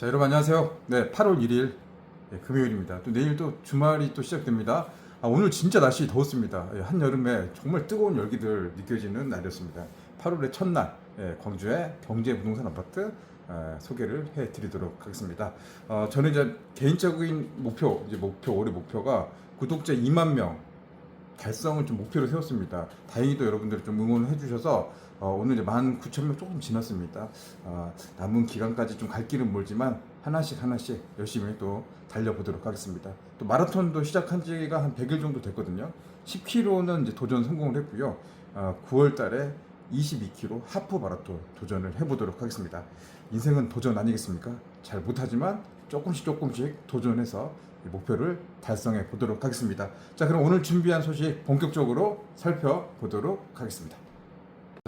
자 여러분 안녕하세요. 네 8월 1일 예, 금요일입니다. 또 내일 또 주말이 또 시작됩니다. 아, 오늘 진짜 날씨 더웠습니다. 예, 한 여름에 정말 뜨거운 열기들 느껴지는 날이었습니다. 8월의 첫날 예, 광주의 경제 부동산 아파트 예, 소개를 해드리도록 하겠습니다. 어, 저는 이제 개인적인 목표 이제 목표 올해 목표가 구독자 2만 명 달성을 좀 목표로 세웠습니다. 다행히도 여러분들이 좀 응원을 해주셔서 어, 오늘 이제 19,000명 조금 지났습니다. 어, 남은 기간까지 좀 갈 길은 멀지만 하나씩 하나씩 열심히 또 달려보도록 하겠습니다. 또 마라톤도 시작한 지가 한 100일 정도 됐거든요. 10km는 이제 도전 성공을 했고요. 어, 9월 달에 22km 하프 마라톤 도전을 해보도록 하겠습니다. 인생은 도전 아니겠습니까? 잘 못하지만 조금씩 조금씩 도전해서 이 목표를 달성해 보도록 하겠습니다. 자, 그럼 오늘 준비한 소식 본격적으로 살펴보도록 하겠습니다.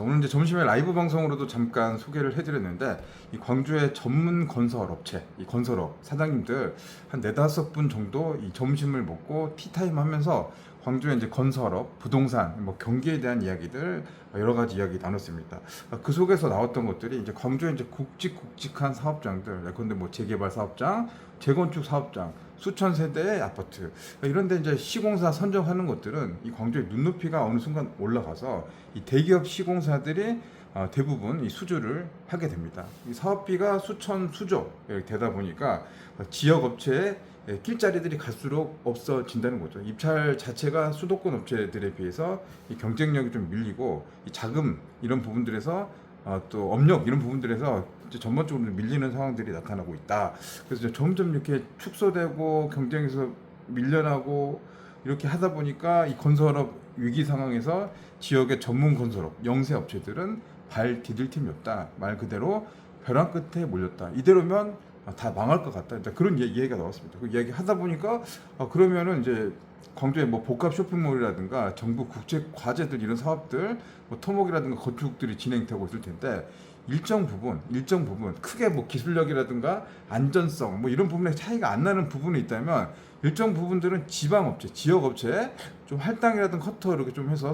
자, 오늘 이제 점심에 라이브 방송으로도 잠깐 소개를 해드렸는데 이 광주의 전문 건설 업체, 이 건설업 사장님들 한 네다섯 분 정도 이 점심을 먹고 티타임 하면서 광주의 이제 건설업, 부동산, 뭐 경기에 대한 이야기들 여러 가지 이야기 나눴습니다. 그 속에서 나왔던 것들이 이제 광주의 이제 굵직굵직한 사업장들, 예컨대 뭐 재개발 사업장, 재건축 사업장, 수천 세대의 아파트 이런데 이제 시공사 선정하는 것들은 이 광주의 눈높이가 어느 순간 올라가서 이 대기업 시공사들이 어, 대부분 이 수주를 하게 됩니다. 이 사업비가 수천 수조 이렇게 되다 보니까 지역 업체에 예, 낄자리들이 갈수록 없어진다는 거죠. 입찰 자체가 수도권 업체들에 비해서 이 경쟁력이 좀 밀리고 이 자금 이런 부분들에서 어, 또 업력 이런 부분들에서 전반적으로 밀리는 상황들이 나타나고 있다. 그래서 점점 이렇게 축소되고 경쟁에서 밀려나고 이렇게 하다 보니까 이 건설업 위기 상황에서 지역의 전문 건설업 영세 업체들은 발 디딜 틈이 없다. 말 그대로 벼랑 끝에 몰렸다. 이대로면 아, 다 망할 것 같다. 그런 얘기, 가 나왔습니다. 그 이야기 하다 보니까 아, 그러면은 이제 광주의 뭐 복합 쇼핑몰이라든가 정부 국제 과제들 이런 사업들 뭐 토목이라든가 건축들이 진행되고 있을 텐데 일정 부분 일정 부분 크게 뭐 기술력이라든가 안전성 뭐 이런 부분에 차이가 안 나는 부분이 있다면 일정 부분들은 지방 업체 지역 업체에 좀 할당이라든가 커터 이렇게 좀 해서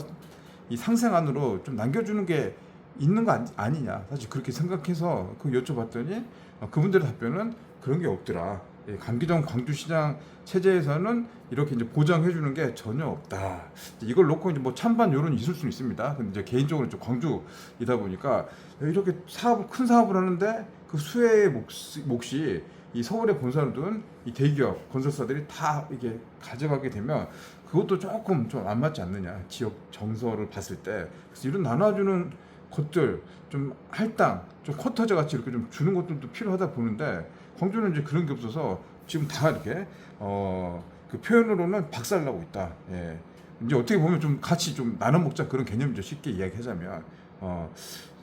이 상생안으로 좀 남겨주는 게 있는 거 아니- 아니냐 사실 그렇게 생각해서 그 여쭤봤더니 어, 그분들의 답변은 그런 게 없더라. 예, 강기정 광주시장 체제에서는 이렇게 이제 보장해 주는 게 전혀 없다. 이걸 놓고 이제 뭐 찬반 여론이 있을 수는 있습니다. 근데 이제 개인적으로 좀 광주이다 보니까 이렇게 사업 큰 사업을 하는데 그 수혜의 몫이, 몫이 이 서울에 본사를 둔 이 대기업 건설사들이 다 이게 가져가게 되면 그것도 조금 좀 안 맞지 않느냐 지역 정서를 봤을 때 그래서 이런 나눠주는 것들 좀 할당 좀 쿼터제 같이 이렇게 좀 주는 것들도 필요하다 보는데 광주는 이제 그런 게 없어서 지금 다 이렇게 어 그 표현으로는 박살나고 있다. 예. 이제 어떻게 보면 좀 같이 좀 나눠 먹자 그런 개념이죠. 쉽게 이야기하자면 어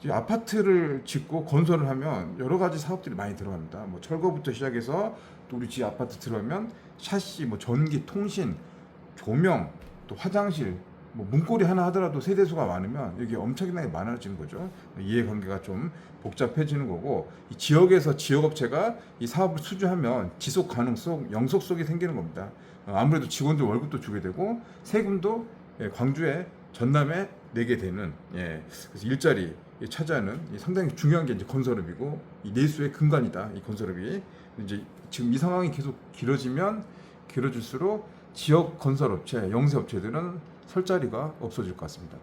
아파트를 짓고 건설을 하면 여러 가지 사업들이 많이 들어갑니다. 뭐 철거부터 시작해서 또 우리 집 아파트 들어가면 샤시, 뭐 전기, 통신, 조명, 또 화장실, 뭐 문고리 하나 하더라도 세대수가 많으면 이게 엄청나게 많아지는 거죠. 이해관계가 좀 복잡해지는 거고 이 지역에서 지역업체가 이 사업을 수주하면 지속 가능성, 영속성이 생기는 겁니다. 어, 아무래도 직원들 월급도 주게 되고 세금도 예, 광주에 전남에 내게 되는 예, 그래서 일자리 이 상당히 중요한 게 이제 건설업이고 이 내수의 근간이다 이 건설업이 이제 지금 이 상황이 계속 길어지면 길어질수록 지역 건설업체 영세업체들은 설 자리가 없어질 것 같습니다.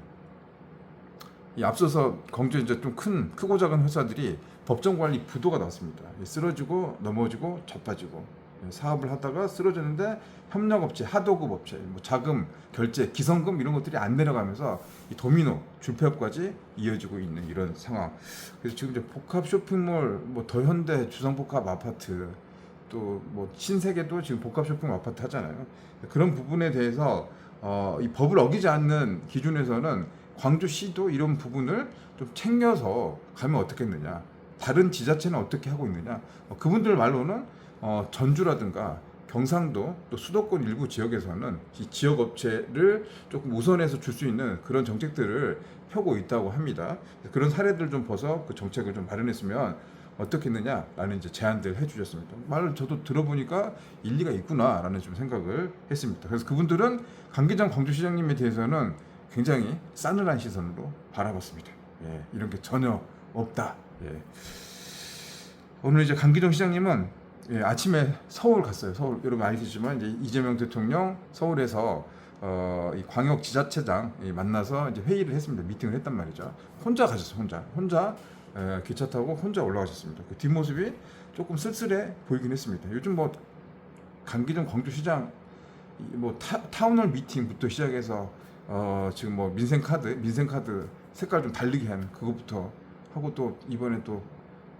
이 앞서서 광주에 이제 좀 큰 크고 작은 회사들이 법정 관리 부도가 났습니다. 쓰러지고 넘어지고 자빠지고 예, 사업을 하다가 쓰러졌는데 협력업체, 하도급 업체, 뭐 자금, 결제, 기성금 이런 것들이 안 내려가면서 이 도미노 줄폐업까지 이어지고 있는 이런 상황. 그래서 지금 이제 복합 쇼핑몰, 뭐 더현대 주상복합 아파트, 또 뭐 신세계도 지금 복합 쇼핑몰 아파트 하잖아요. 그런 부분에 대해서 어, 이 법을 어기지 않는 기준에서는 광주시도 이런 부분을 좀 챙겨서 가면 어떻겠느냐. 다른 지자체는 어떻게 하고 있느냐. 어, 그분들 말로는 어, 전주라든가 경상도 또 수도권 일부 지역에서는 이 지역 업체를 조금 우선해서 줄 수 있는 그런 정책들을 펴고 있다고 합니다. 그런 사례들 좀 봐서 그 정책을 좀 마련했으면 어떻겠느냐라는 이제 제안들 해주셨습니다. 말을 저도 들어보니까 일리가 있구나라는 좀 생각을 했습니다. 그래서 그분들은 강기장 광주시장님에 대해서는 굉장히 싸늘한 시선으로 바라봤습니다. 예, 이런 게 전혀 없다. 예. 오늘 이제 강기정 시장님은 예, 아침에 서울 갔어요. 서울 여러분 아시겠지만 이제 이재명 대통령 서울에서 어, 이 광역 지자체장 이 만나서 이제 회의를 했습니다. 미팅을 했단 말이죠. 혼자 가셨어요. 혼자 혼자 에, 기차 타고 혼자 올라가셨습니다. 그 뒷모습이 조금 쓸쓸해 보이긴 했습니다. 요즘 뭐 강기정 광주시장 이뭐 타, 타운홀 미팅부터 시작해서 어, 지금 뭐 민생 카드 민생 카드 색깔 좀 다르게 하는 그것부터 하고 또 이번에 또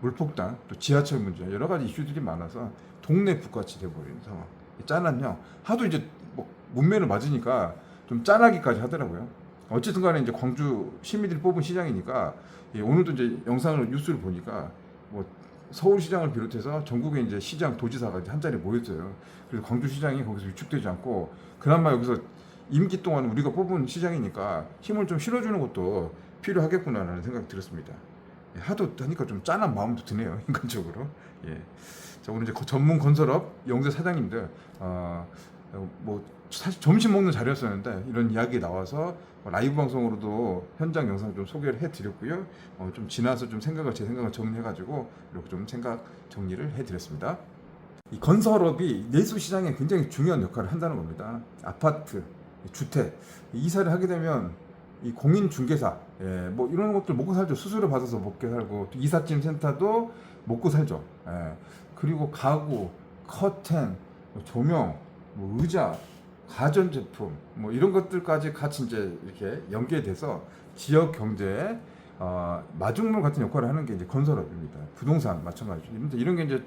물폭탄 또 지하철 문제 여러 가지 이슈들이 많아서 동네 북같이 돼버리는 상황 짠한요 하도 이제 뭐 문매를 맞으니까 좀 짠하기까지 하더라고요 어쨌든 간에 이제 광주 시민들이 뽑은 시장이니까 예, 오늘도 이제 영상을 뉴스를 보니까 뭐 서울시장을 비롯해서 전국의 이제 시장 도지사가 이제 한 자리에 모였어요 그래서 광주시장이 거기서 위축되지 않고 그나마 여기서 임기 동안 우리가 뽑은 시장이니까 힘을 좀 실어주는 것도 필요하겠구나라는 생각이 들었습니다. 예, 하도 하니까 좀 짠한 마음도 드네요 인간적으로. 예. 자 오늘 이제 거- 전문 건설업 영재 사장님들 어, 어, 뭐 사실 점심 먹는 자리였었는데 이런 이야기 나와서 뭐 라이브 방송으로도 현장 영상 좀 소개를 해드렸고요. 어, 좀 지나서 좀 생각을 제 생각을 정리해가지고 이렇게 좀 생각 정리를 해드렸습니다. 이 건설업이 내수 시장에 굉장히 중요한 역할을 한다는 겁니다. 아파트, 주택 이사를 하게 되면 이 공인 중개사, 예, 뭐 이런 것들 먹고 살죠. 수수료 받아서 먹게 살고 또 이삿짐 센터도 먹고 살죠. 예. 그리고 가구, 커튼, 뭐 조명, 뭐 의자, 가전 제품, 뭐 이런 것들까지 같이 이제 이렇게 연계돼서 지역 경제에 어, 마중물 같은 역할을 하는 게 이제 건설업입니다. 부동산 마찬가지죠. 근데 이런 게 이제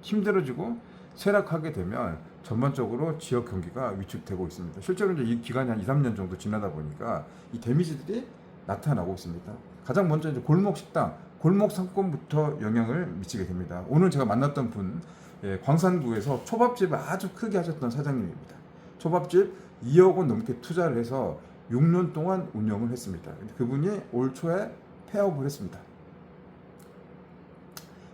힘들어지고 쇠락하게 되면 전반적으로 지역 경기가 위축되고 있습니다. 실제로 이제 이 기간이 한 2, 3년 정도 지나다 보니까 이 데미지들이 나타나고 있습니다. 가장 먼저 이제 골목 식당, 골목 상권부터 영향을 미치게 됩니다. 오늘 제가 만났던 분, 예, 광산구에서 초밥집을 아주 크게 하셨던 사장님입니다. 초밥집 2억 원 넘게 투자를 해서 6년 동안 운영을 했습니다. 그분이 올 초에 폐업을 했습니다.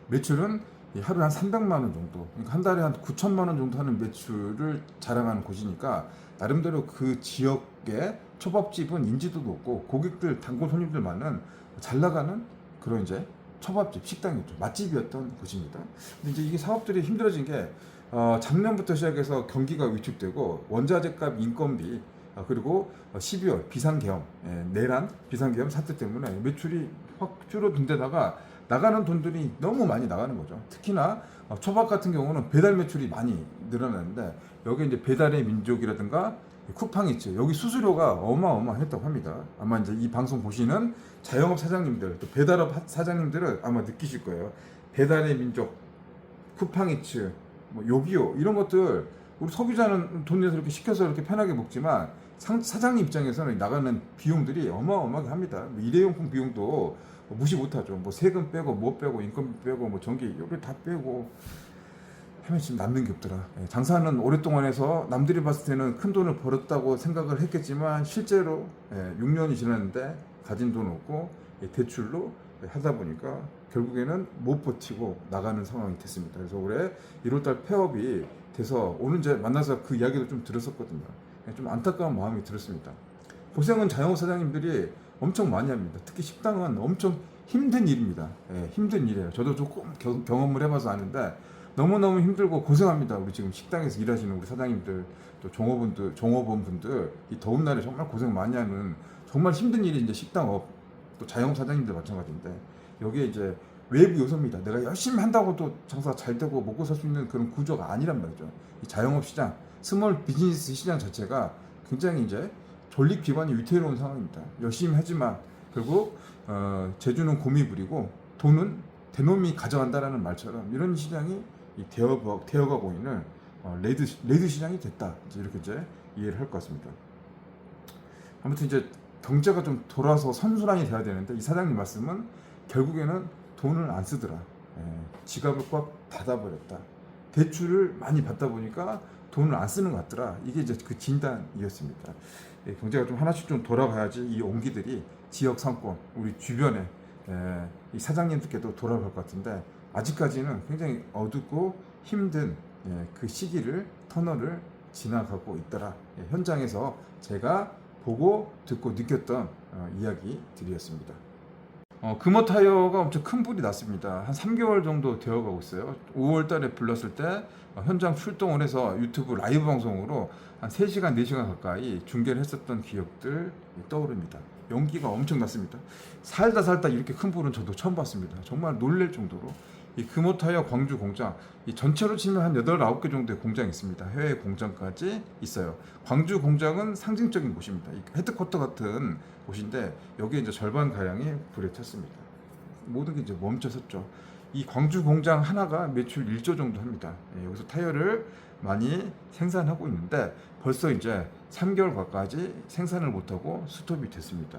매출은 이 하루에 한 300만 원 정도, 그러니까 한 달에 한 9천만 원 정도 하는 매출을 자랑하는 곳이니까 나름대로 그 지역의 초밥집은 인지도도 높고 고객들 단골 손님들 많은 잘 나가는 그런 이제 초밥집 식당이었죠 맛집이었던 곳입니다. 근데 이제 이게 사업들이 힘들어진 게 어, 작년부터 시작해서 경기가 위축되고 원자재값 인건비 아, 그리고 12월 비상계엄 예, 내란 비상계엄 사태 때문에 매출이 확 줄어든 데다가 나가는 돈들이 너무 많이 나가는 거죠. 특히나 어, 초밥 같은 경우는 배달 매출이 많이 늘어나는데 여기 이제 배달의 민족이라든가 쿠팡이츠 여기 수수료가 어마어마했다고 합니다. 아마 이제 이 방송 보시는 자영업 사장님들 또 배달업 하- 사장님들은 아마 느끼실 거예요. 배달의 민족, 쿠팡이츠, 뭐 요기요 이런 것들 우리 소비자는 돈 내서 이렇게 시켜서 이렇게 편하게 먹지만 상, 사장님 입장에서는 나가는 비용들이 어마어마하게 합니다. 뭐 일회용품 비용도 무시 못하죠. 뭐 세금 빼고 뭐 빼고 인건비 빼고 뭐 전기 여기 다 빼고 하면 지금 남는 게 없더라. 예, 장사는 오랫동안 해서 남들이 봤을 때는 큰 돈을 벌었다고 생각을 했겠지만 실제로 예, 6년이 지났는데 가진 돈 없고 예, 대출로 예, 하다 보니까 결국에는 못 버티고 나가는 상황이 됐습니다. 그래서 올해 1월달 폐업이 돼서 오늘 이제 만나서 그 이야기도 좀 들었었거든요. 예, 좀 안타까운 마음이 들었습니다. 고생은 자영업 사장님들이 엄청 많이 합니다. 특히 식당은 엄청 힘든 일입니다. 예, 힘든 일이에요. 저도 조금 겨- 경험을 해봐서 아는데 너무너무 힘들고 고생합니다. 우리 지금 식당에서 일하시는 우리 사장님들, 또 종업원들, 종업원분들 이 더운 날에 정말 고생 많이 하는 정말 힘든 일이 이제 식당업, 또 자영업 사장님들 마찬가지인데 여기에 이제 외부 요소입니다. 내가 열심히 한다고 또 장사 잘 되고 먹고 살 수 있는 그런 구조가 아니란 말이죠. 이 자영업 시장, 스몰 비즈니스 시장 자체가 굉장히 이제 존립 기반이 위태로운 상황입니다. 열심히 하지만 결국 어, 제주는 곰이 부리고 돈은 대놈이 가져간다라는 말처럼 이런 시장이 이 되어 되어가고 있는 어, 레드 레드 시장이 됐다. 이제 이렇게 이제 이해를 할 것 같습니다. 아무튼 이제 경제가 좀 돌아서 선순환이 돼야 되는데 이 사장님 말씀은 결국에는 돈을 안 쓰더라. 예, 지갑을 꽉 닫아버렸다. 대출을 많이 받다 보니까 돈을 안 쓰는 것 같더라. 이게 이제 그 진단이었습니다. 예, 경제가 좀 하나씩 좀 돌아가야지 이 온기들이 지역 상권, 우리 주변에 예, 이 사장님들께도 돌아갈 것 같은데 아직까지는 굉장히 어둡고 힘든 예, 그 시기를 터널을 지나가고 있더라. 예, 현장에서 제가 보고 듣고 느꼈던 어, 이야기들이었습니다. 어, 금호 타이어가 엄청 큰 불이 났습니다. 한 3개월 정도 되어가고 있어요. 5월 달에 불렀을 때 어, 현장 출동을 해서 유튜브 라이브 방송으로 한 3시간, 4시간 가까이 중계를 했었던 기억들 떠오릅니다. 연기가 엄청 났습니다. 살다 살다 이렇게 큰 불은 저도 처음 봤습니다. 정말 놀랄 정도로 이 금호 타이어 광주 공장 이 전체로 치면 한 8, 9개 정도의 공장이 있습니다. 해외 공장까지 있어요. 광주 공장은 상징적인 곳입니다. 이 헤드쿼터 같은 곳인데 여기에 이제 절반 가량이 불에 탔습니다. 모든 게 이제 멈춰섰죠. 이 광주 공장 하나가 매출 1조 정도 합니다. 예, 여기서 타이어를 많이 생산하고 있는데 벌써 이제 3개월 가까이 생산을 못하고 스톱이 됐습니다.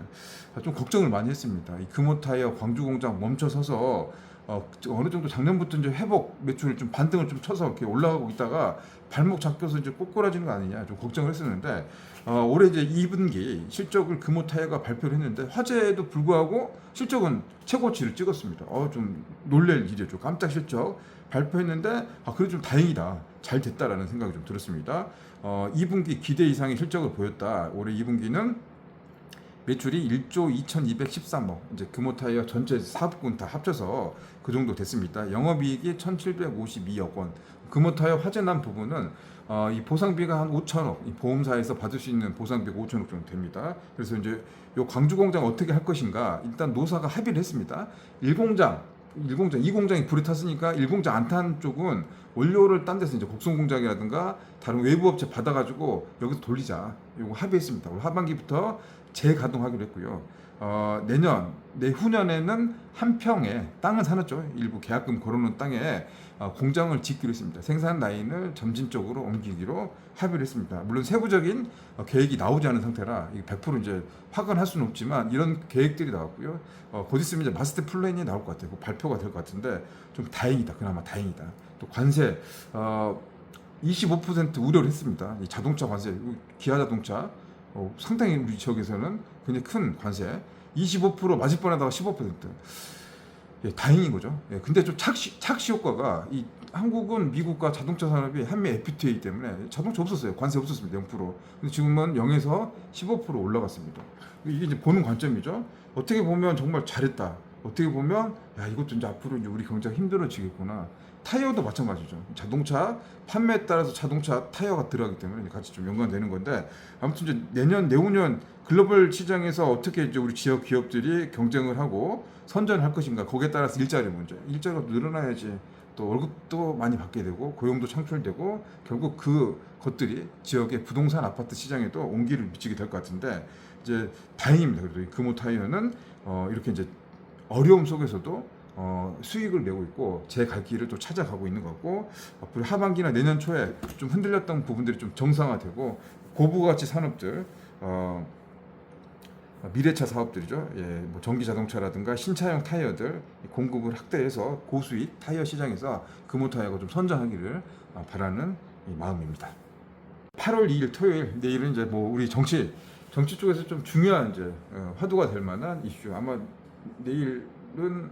아, 좀 걱정을 많이 했습니다. 이 금호 타이어 광주 공장 멈춰서서 어, 어느 정도 작년부터 이제 회복 매출이 좀 반등을 좀 쳐서 이렇게 올라가고 있다가 발목 잡혀서 이제 꼬꾸라지는 거 아니냐 좀 걱정을 했었는데 어, 올해 이제 2분기 실적을 금호 타이어가 발표를 했는데 화제에도 불구하고 실적은 최고치를 찍었습니다. 어, 좀 놀랄 일이죠. 깜짝 실적 발표했는데 아 그래도 좀 다행이다. 잘 됐다라는 생각이 좀 들었습니다. 어, 2분기 기대 이상의 실적을 보였다. 올해 2분기는 매출이 1조 2,213억 이제 금호타이어 전체 사업군 다 합쳐서 그 정도 됐습니다. 영업이익이 1,752억 원. 금호타이어 화재난 부분은 어, 이 보상비가 한 5천억, 이 보험사에서 받을 수 있는 보상비가 5천억 정도 됩니다. 그래서 이제 요 광주 공장 어떻게 할 것인가 일단 노사가 합의를 했습니다. 1공장, 1공장, 2공장이 불에 탔으니까 1공장 안 탄 쪽은 원료를 딴 데서 이제 곡성 공장이라든가 다른 외부 업체 받아가지고 여기서 돌리자. 요거 합의했습니다. 올 하반기부터 재가동하기로 했고요. 어, 내년, 내후년에는 한 평에 땅은 사놨죠. 일부 계약금 걸어놓은 땅에 어, 공장을 짓기로 했습니다. 생산 라인을 점진적으로 옮기기로 합의를 했습니다. 물론 세부적인 어, 계획이 나오지 않은 상태라 이게 100% 이제 확언할 수는 없지만 이런 계획들이 나왔고요. 어, 곧 있으면 이제 마스터 플랜이 나올 것 같아요. 그 발표가 될 것 같은데 좀 다행이다. 그나마 다행이다. 또 관세 어, 25% 우려를 했습니다. 이 자동차 관세, 기아 자동차 어, 상당히 우리 지역에서는 굉장히 큰 관세. 25% 맞을 뻔하다가 15%. 예, 다행인 거죠. 예, 근데 좀 착시, 착시 효과가 이 한국은 미국과 자동차 산업이 한미 FTA 때문에 자동차 없었어요. 관세 없었습니다. 0%. 근데 지금은 0에서 15% 올라갔습니다. 이게 이제 보는 관점이죠. 어떻게 보면 정말 잘했다. 어떻게 보면 야 이것도 이제 앞으로 이제 우리 경제가 힘들어지겠구나. 타이어도 마찬가지죠. 자동차 판매에 따라서 자동차 타이어가 들어가기 때문에 같이 좀 연관되는 건데 아무튼 이제 내년 내후년 글로벌 시장에서 어떻게 이제 우리 지역 기업들이 경쟁을 하고 선전을 할 것인가 거기에 따라서 일자리 문제 일자리가 늘어나야지 또 월급도 많이 받게 되고 고용도 창출되고 결국 그 것들이 지역의 부동산 아파트 시장에도 온기를 미치게 될 것 같은데 이제 다행입니다. 그래도 이 금호 타이어는 어 이렇게 이제 어려움 속에서도 어, 수익을 내고 있고 제 갈 길을 또 찾아가고 있는 것 같고 앞으로 하반기나 내년 초에 좀 흔들렸던 부분들이 좀 정상화되고 고부가치 산업들 어, 미래차 사업들이죠. 예, 뭐 전기 자동차라든가 신차용 타이어들 공급을 확대해서 고수익 타이어 시장에서 금호 타이어가 좀 선전하기를 어, 바라는 이 마음입니다. 8월 2일 토요일 내일은 이제 뭐 우리 정치 정치 쪽에서 좀 중요한 이제 어, 화두가 될 만한 이슈 아마 내일은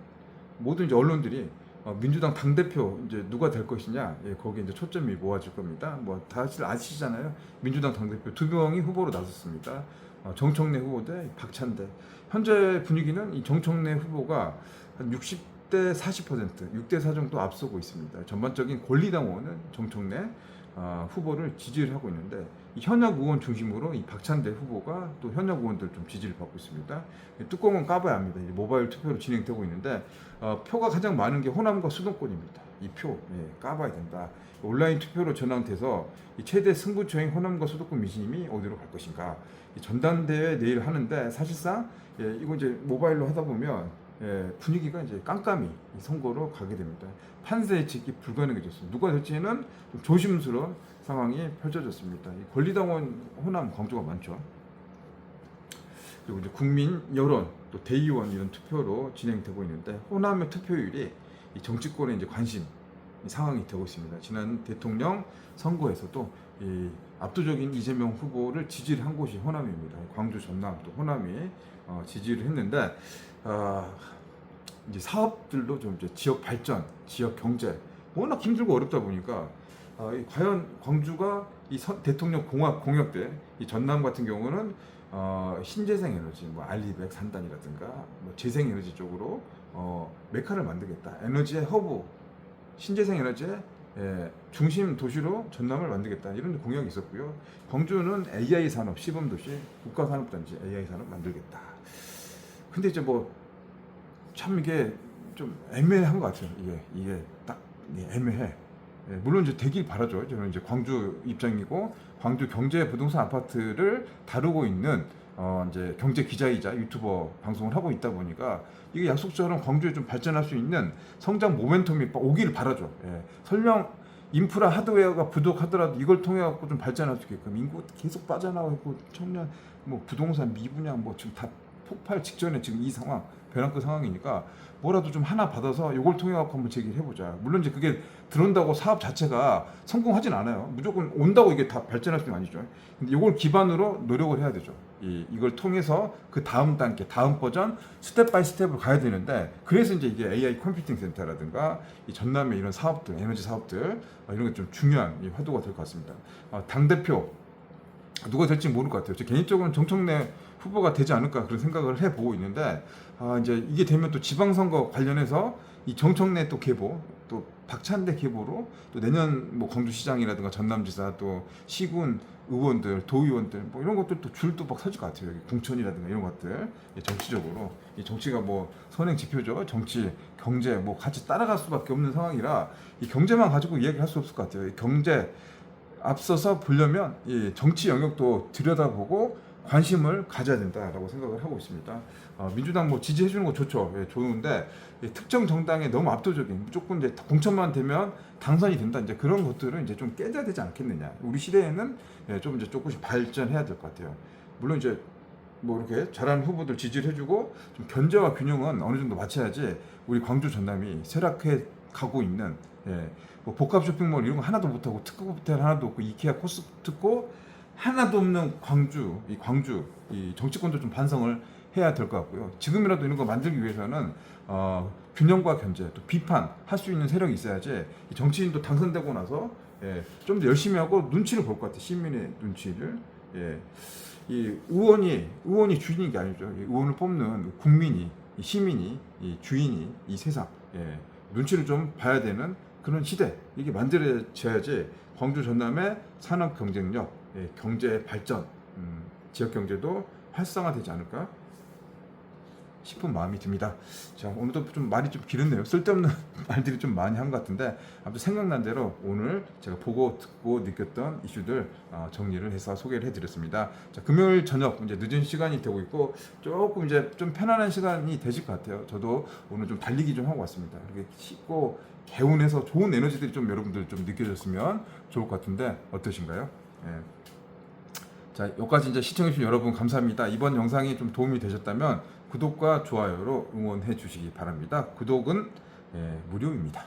모든 이제 언론들이 어, 민주당 당 대표 이제 누가 될 것이냐 예, 거기에 이제 초점이 모아질 겁니다. 뭐 다들 아시잖아요. 민주당 당 대표 두 명이 후보로 나섰습니다. 어, 정청래 후보 대 박찬대. 현재 분위기는 이 정청래 후보가 한 60대 40%, 6대 4 정도 앞서고 있습니다. 전반적인 권리당 의원은 정청래 어, 후보를 지지를 하고 있는데 이 현역 의원 중심으로 이 박찬대 후보가 또 현역 의원들 좀 지지를 받고 있습니다. 이 뚜껑은 까봐야 합니다. 모바일 투표로 진행되고 있는데 어, 표가 가장 많은 게 호남과 수도권입니다. 이표 예, 까봐야 된다. 온라인 투표로 전환돼서 이 최대 승부처인 호남과 수도권 민심이 어디로 갈 것인가. 이 전당대회 내일 하는데 사실상 예, 이거 이제 모바일로 하다 보면 예, 분위기가 이제 깜깜이 이 선거로 가게 됩니다. 판세 예측이 불가능해졌습니다. 누가 될지는 좀 조심스러운 상황이 펼쳐졌습니다. 이 권리당원 호남 광주가 많죠. 그리고 이제 국민 여론 또 대의원 이런 투표로 진행되고 있는데 호남의 투표율이 이 정치권에 이제 관심 이 상황이 되고 있습니다. 지난 대통령 선거에서도 이 압도적인 이재명 후보를 지지를 한 곳이 호남입니다. 광주 전남 또 호남이 어, 지지를 했는데 어, 이제 사업들도 좀 이제 지역 발전, 지역 경제 워낙 힘들고 어렵다 보니까 어, 이 과연 광주가 이 선- 대통령 공약 공약 때 이 전남 같은 경우는 어, 신재생 에너지, 뭐 알리백 산단이라든가 뭐 재생 에너지 쪽으로 어, 메카를 만들겠다. 에너지의 허브, 신재생 에너지의 예, 중심 도시로 전남을 만들겠다 이런 공약이 있었고요. 광주는 AI 산업 시범 도시 국가 산업단지 AI 산업 만들겠다. 근데 이제 뭐 참 이게 좀 애매한 것 같아요. 이게 이게 딱 이게 애매해. 예, 물론 이제 되길 바라죠. 저는 이제 광주 입장이고 광주 경제 부동산 아파트를 다루고 있는 어 이제 경제 기자이자 유튜버 방송을 하고 있다 보니까 이게 약속처럼 광주에 좀 발전할 수 있는 성장 모멘텀이 오기를 바라죠. 예, 설명 인프라 하드웨어가 부족하더라도 이걸 통해 갖고 좀 발전할 수 있게끔 인구 계속 빠져나가고 청년 뭐 부동산 미분양 뭐 지금 다 폭발 직전에 지금 이 상황 벼랑끝 상황이니까 뭐라도 좀 하나 받아서 이걸 통해 갖고 한번 제기를 해보자. 물론 이제 그게 들어온다고 사업 자체가 성공하진 않아요. 무조건 온다고 이게 다 발전할 수는 아니죠. 근데 이걸 기반으로 노력을 해야 되죠. 이 이걸 통해서 그 다음 단계, 다음 버전 스텝 바이 스텝으로 가야 되는데 그래서 이제 이게 AI 컴퓨팅 센터라든가 이 전남의 이런 사업들, 에너지 사업들 어, 이런 게 좀 중요한 이 화두가 될 것 같습니다. 어, 당 대표 누가 될지 모를 것 같아요. 저 개인적으로는 정청래 후보가 되지 않을까 그런 생각을 해보고 있는데 아 이제 이게 되면 또 지방선거 관련해서 이 정청래 또 계보 또 박찬대 계보로 또 내년 뭐 광주시장이라든가 전남지사 또 시군 의원들 도의원들 뭐 이런 것들 또 줄도 막 서질 것 같아요. 여기 공천이라든가 이런 것들. 이 정치적으로. 이 정치가 뭐 선행 지표죠. 정치 경제 뭐 같이 따라갈 수밖에 없는 상황이라 이 경제만 가지고 이야기할 수 없을 것 같아요. 이 경제 앞서서 보려면 이 정치 영역도 들여다보고 관심을 가져야 된다라고 생각을 하고 있습니다. 어, 민주당 뭐 지지해 주는 거 좋죠. 예, 좋은데 이 특정 정당에 너무 압도적인 무조건 이제 공천만 되면 당선이 된다. 이제 그런 것들은 이제 좀 깨져야 되지 않겠느냐. 우리 시대에는 예, 좀 이제 조금씩 발전해야 될 것 같아요. 물론 이제 뭐 이렇게 잘하는 후보들 지지를 해주고 좀 견제와 균형은 어느 정도 맞춰야지 우리 광주 전남이 쇠락해 가고 있는 예, 뭐 복합 쇼핑몰 이런 거 하나도 못하고 특급 호텔 하나도 없고 이케아 코스트코 하나도 없는 광주 이 광주 이 정치권도 좀 반성을 해야 될 것 같고요. 지금이라도 이런 거 만들기 위해서는 어, 균형과 견제 또 비판 할 수 있는 세력이 있어야지 이 정치인도 당선되고 나서 예, 좀 더 열심히 하고 눈치를 볼 것 같아요. 시민의 눈치를 예. 이 의원이 의원이 주인인 게 아니죠. 이 의원을 뽑는 국민이 이 시민이 이 주인이 이 세상 예, 눈치를 좀 봐야 되는 그런 시대 이게 만들어져야지 광주 전남의 산업 경쟁력, 예, 경제 발전, 음, 지역 경제도 활성화되지 않을까 싶은 마음이 듭니다. 자 오늘도 좀 말이 좀 길었네요. 쓸데없는 말들이 좀 많이 한 것 같은데 아무튼 생각난 대로 오늘 제가 보고 듣고 느꼈던 이슈들 어, 정리를 해서 소개를 해드렸습니다. 자 금요일 저녁 이제 늦은 시간이 되고 있고 조금 이제 좀 편안한 시간이 되실 것 같아요. 저도 오늘 좀 달리기 좀 하고 왔습니다. 이렇게 쉽고 개운해서 좋은 에너지들이 좀 여러분들 좀 느껴졌으면 좋을 것 같은데 어떠신가요? 예. 자, 여기까지 이제 시청해주신 여러분 감사합니다. 이번 영상이 좀 도움이 되셨다면 구독과 좋아요로 응원해 주시기 바랍니다. 구독은 예, 무료입니다.